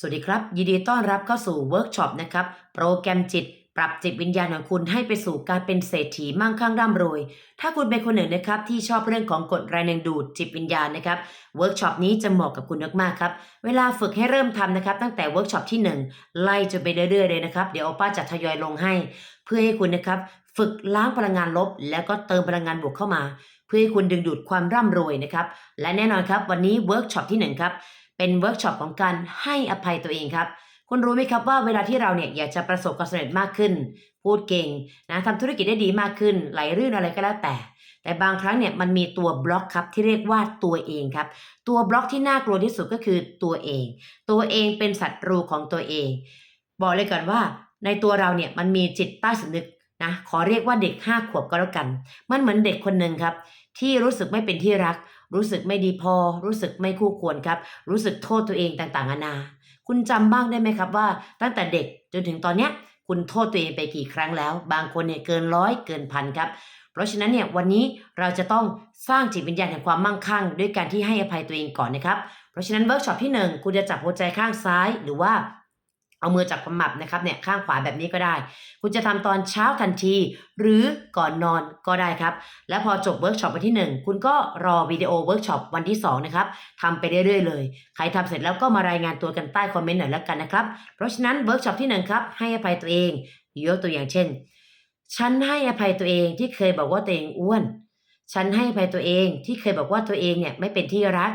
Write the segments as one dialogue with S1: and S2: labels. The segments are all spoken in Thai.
S1: สวัสดีครับ ยินดีต้อนรับเข้าสู่เวิร์กช็อปนะครับ โปรแกรมจิต ปรับจิตวิญญาณของคุณให้ไปสู่การเป็นเศรษฐีมั่งคั่งร่ำรวย ถ้าคุณเป็นคนหนึ่งนะครับที่ชอบเรื่องของกฎแรงดึงดูดจิตวิญญาณนะครับเวิร์กช็อปนี้จะเหมาะกับคุณมากๆครับ เวลาฝึกให้เริ่มทำนะครับ ตั้งแต่เวิร์กช็อปที่ 1 ไล่จนไปเรื่อยๆเลยนะครับ เดี๋ยวป้าจะทยอยลงให้ เพื่อให้คุณนะครับฝึกล้างพลังงานลบ แล้วก็เติมพลังงานบวกเข้ามา เพื่อให้คุณดึงดูดความร่ำรวยนะครับและแน่นอนครับวันนี้เวิร์กช็อปที่หนึ่งครับ เป็นเวิร์กช็อปของการให้อภัยตัวเองครับ คุณรู้ไหมครับว่าเวลาที่เราเนี่ยอยากจะประสบความสำเร็จมากขึ้น พูดเก่งนะทำธุรกิจได้ดีมากขึ้น ไหลรื่นอะไรก็แล้วแต่ แต่บางครั้งเนี่ยมันมีตัวบล็อกครับที่เรียกว่าตัวเองครับ ตัวบล็อกที่น่ากลัวที่สุดก็คือตัวเอง ตัวเองเป็นศัตรูของตัวเอง บอกเลยก่อนว่า ในตัวเราเนี่ยมันมีจิตใต้สำนึก นะขอเรียกว่าเด็กห้าขวบก็แล้วกัน มันเหมือนเด็กคนหนึ่งครับ ที่รู้สึกไม่เป็นที่รัก รู้สึกไม่ดีพอ รู้สึกไม่คู่ควรครับ รู้สึกโทษตัวเองต่างๆนานา คุณจำบ้างได้ไหมครับว่า ตั้งแต่เด็กจนถึงตอนเนี้ยคุณโทษตัวเองไปกี่ครั้งแล้ว บางคนเนี่ยเกินร้อยเกินพันครับเพราะฉะนั้นเนี่ยวันนี้เราจะต้องสร้างจิตวิญญาณแห่งความมั่งคั่ง ด้วยการที่ให้อภัยตัวเองก่อนนะครับ เพราะฉะนั้นเวิร์กช็อปที่ 1 คุณจะจับหัวใจข้างซ้ายหรือว่า เอามือจับขมับนะครับเนี่ยข้างขวาแบบนี้ก็ได้ คุณจะทำตอนเช้าทันที หรือก่อนนอนก็ได้ครับ และพอจบเวิร์กช็อปวันที่ 1 คุณก็รอวิดีโอเวิร์กช็อปวันที่2นะครับทำไปเรื่อยๆเลย ใครทำเสร็จแล้วก็มารายงานตัวกันใต้คอมเมนต์หน่อยแล้วกันนะครับ เพราะฉะนั้นเวิร์กช็อปที่1ครับให้อภัยตัวเองยกตัวอย่างเช่น ฉันให้อภัยตัวเองที่เคยบอกว่าตัวเองอ้วน ฉันให้อภัยตัวเองที่เคยบอกว่าตัวเองเนี่ยไม่เป็นที่รัก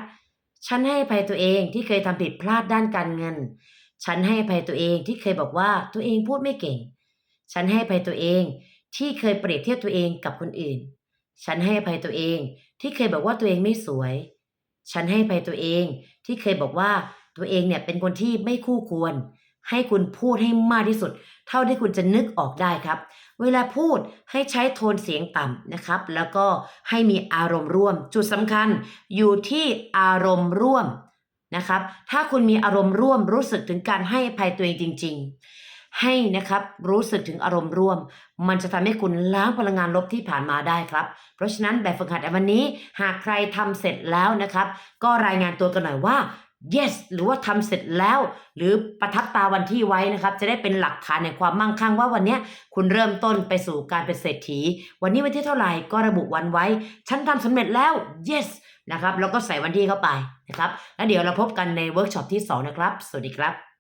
S1: ฉันให้อภัยตัวเองที่เคยทำผิดพลาดด้านการเงิน ฉันให้ภัยตัวเองที่เคยบอกว่าตัวเองพูดไม่เก่ง ฉันให้ภัยตัวเองที่เคยเปรียบเทียบตัวเองกับคนอื่น ฉันให้ภัยตัวเองที่เคยบอกว่าตัวเองไม่สวย ฉันให้ภัยตัวเองที่เคยบอกว่าตัวเองเนี่ยเป็นคนที่ไม่คู่ควร ให้คุณพูดให้มากที่สุด เท่าที่คุณจะนึกออกได้ครับ เวลาพูดให้ใช้โทนเสียงต่ำนะครับ แล้วก็ให้มีอารมณ์ร่วม จุดสำคัญอยู่ที่อารมณ์ร่วม นะครับ ถ้าคุณมีอารมณ์ร่วมรู้สึกถึงการให้อภัยตัวเองจริง ๆ ให้นะครับรู้สึกถึงอารมณ์ร่วม มันจะทำให้คุณล้างพลังงานลบที่ผ่านมาได้ครับ เพราะฉะนั้นแบบฝึกหัดวันนี้หากใครทำเสร็จแล้วนะครับ ก็รายงานตัวกันหน่อยว่า yes หรือว่าทำเสร็จแล้ว หรือประทับตาวันที่ไว้นะครับ จะได้เป็นหลักฐานในความมั่งคั่งว่าวันนี้คุณเริ่มต้นไปสู่การเป็นเศรษฐี วันนี้วันที่เท่าไหร่ก็ระบุวันไว้ ฉันทำสำเร็จแล้ว yes นะครับ แล้วก็ใส่วันที่เข้าไปนะครับ แล้วเดี๋ยวเราพบกันในเวิร์กช็อปที่ 2 นะครับ สวัสดีครับ